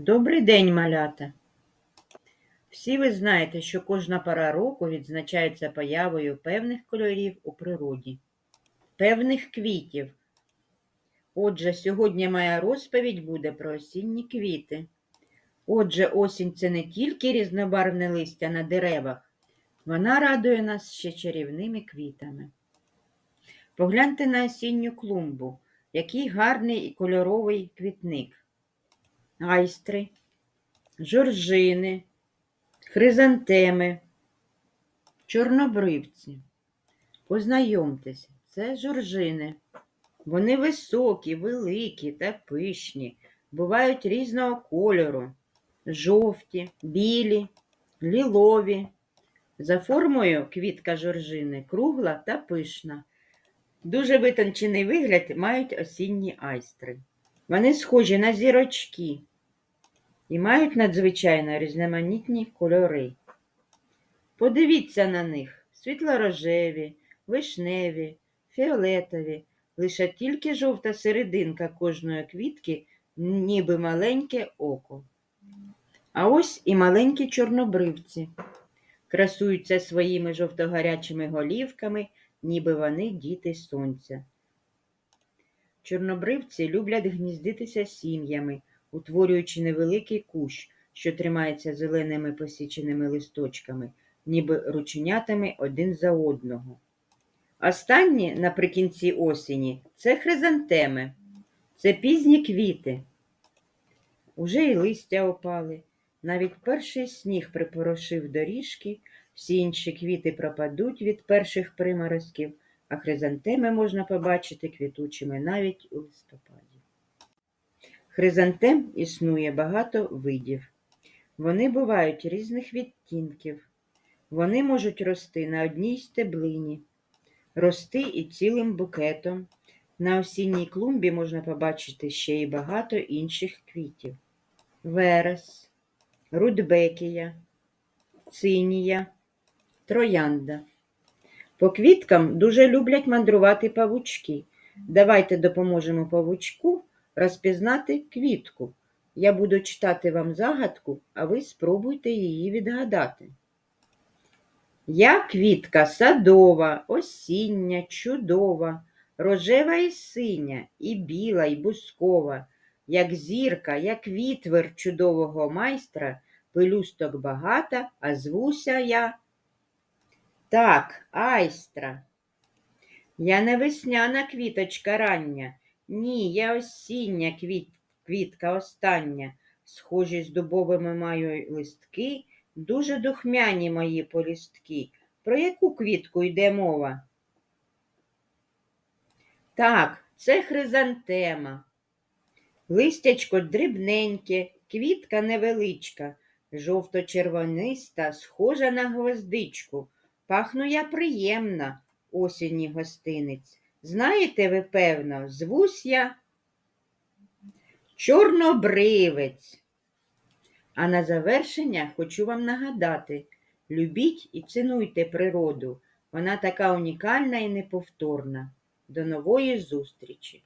Добрий день, малята! Всі ви знаєте, що кожна пора року відзначається появою певних кольорів у природі, певних квітів. Отже, сьогодні моя розповідь буде про осінні квіти. Отже, осінь це не тільки різнобарвне листя на деревах, вона радує нас ще чарівними квітами. Погляньте на осінню клумбу, який гарний і кольоровий квітник. Айстри, жоржини, хризантеми, чорнобривці. Познайомтеся, це жоржини. Вони високі, великі та пишні, бувають різного кольору, жовті, білі, лілові. За формою квітка жоржини кругла та пишна. Дуже витончений вигляд мають осінні айстри. Вони схожі на зірочки і мають надзвичайно різноманітні кольори. Подивіться на них світло-рожеві, вишневі, фіолетові, лише тільки жовта серединка кожної квітки, ніби маленьке око. А ось і маленькі чорнобривці. Красуються своїми жовтогарячими голівками, ніби вони діти сонця. Чорнобривці люблять гніздитися сім'ями, утворюючи невеликий кущ, що тримається зеленими посіченими листочками, ніби рученятами один за одного. Останні наприкінці осені це хризантеми, це пізні квіти. Уже й листя опали, навіть перший сніг припорошив доріжки, всі інші квіти пропадуть від перших приморозків, а хризантеми можна побачити квітучими навіть у листопаді. Хризантем існує багато видів. Вони бувають різних відтінків. Вони можуть рости на одній стеблині, рости і цілим букетом. На осінній клумбі можна побачити ще й багато інших квітів: верес, рудбекія, цинія, троянда. По квіткам дуже люблять мандрувати павучки. Давайте допоможемо павучку розпізнати квітку. Я буду читати вам загадку, а ви спробуйте її відгадати. Я квітка садова, осіння, чудова, рожева і синя, і біла, і бускова, як зірка, як вітвер чудового майстра, пелюсток багата, а звуся я. Так, айстра. Я не весняна квіточка рання, ні, я осіння квіт, квітка остання. Схожі з дубовими маю листки, дуже духмяні мої полістки. Про яку квітку йде мова? Так, це хризантема. Листячко дрібненьке, квітка невеличка, жовто-червониста, схожа на гвоздичку. Пахну я приємна, осінній гостинець. Знаєте ви, певно, звусь я чорнобривець. А на завершення хочу вам нагадати: любіть і цінуйте природу. Вона така унікальна і неповторна. До нової зустрічі!